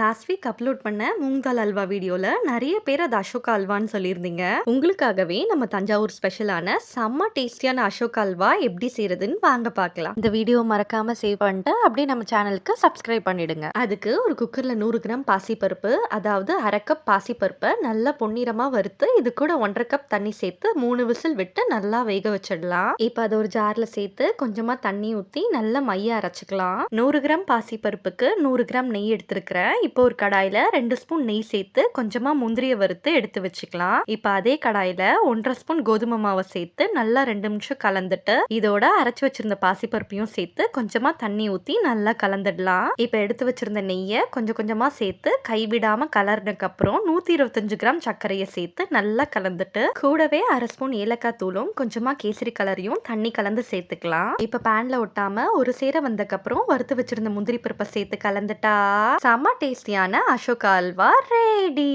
Last week upload பண்ண மூங்கால் அல்வா வீடியோல நிறைய பேர் அது அசோகா அல்வான்னு சொல்லியிருந்தீங்க. உங்களுக்காகவே நம்ம தஞ்சாவூர் ஸ்பெஷலான செம்ம டேஸ்டியான அசோகா அல்வா எப்படி செய்யறதுன்னு வாங்க பார்க்கலாம். இந்த வீடியோ மறக்காம சேவ் பண்ணிட்டு அப்படியே நம்ம சேனலுக்கு சப்ஸ்கிரைப் பண்ணிடுங்க. அதுக்கு ஒரு குக்கர்ல நூறு கிராம் பாசிப்பருப்பு அதாவது அரை கப் பாசிப்பருப்பை நல்லா பொன்னிறமா வறுத்து இது கூட ஒன்றரை கப் தண்ணி சேர்த்து மூணு விசில் விட்டு நல்லா வேக வச்சிடலாம். இப்போ அதை ஒரு ஜார்ல சேர்த்து கொஞ்சமா தண்ணி ஊற்றி நல்லா மைய அரைச்சிக்கலாம். நூறு கிராம் பாசிப்பருப்புக்கு நூறு கிராம் நெய் எடுத்திருக்கிறேன். இப்போ ஒரு கடாயில ரெண்டு ஸ்பூன் நெய் சேர்த்து கொஞ்சமா முந்திரிய வறுத்து எடுத்து வச்சுக்கலாம். இப்போ அதே கடாயில ஒன்றரை ஸ்பூன் கோதுமை மாவை சேர்த்து நல்லா ரெண்டு நிமிஷம் கலந்துட்டு இதோட அரைச்சு வச்சிருந்த பாசிப்பருப்பையும் சேர்த்து கொஞ்சமா தண்ணி ஊத்தி நல்லா கலந்துடலாம். இப்போ எடுத்து வச்சிருந்த நெய்யை கொஞ்சம் கொஞ்சமா சேர்த்து கைவிடாம கலர்னதுக்கு அப்புறம் நூத்தி இருபத்தஞ்சு கிராம் சர்க்கரையை சேர்த்து நல்லா கலந்துட்டு கூடவே அரை ஸ்பூன் ஏலக்காய் தூளும் கொஞ்சமா கேசரி கலரையும் தண்ணி கலந்து சேர்த்துக்கலாம். இப்போ பேன்ல ஒட்டாம ஒரு சேர வந்ததுக்கு அப்புறம் வறுத்து வச்சிருந்த முந்திரி பருப்பை சேர்த்து கலந்துட்டா செம்ம டேஸ்டியான அசோகா அல்வா ரெடி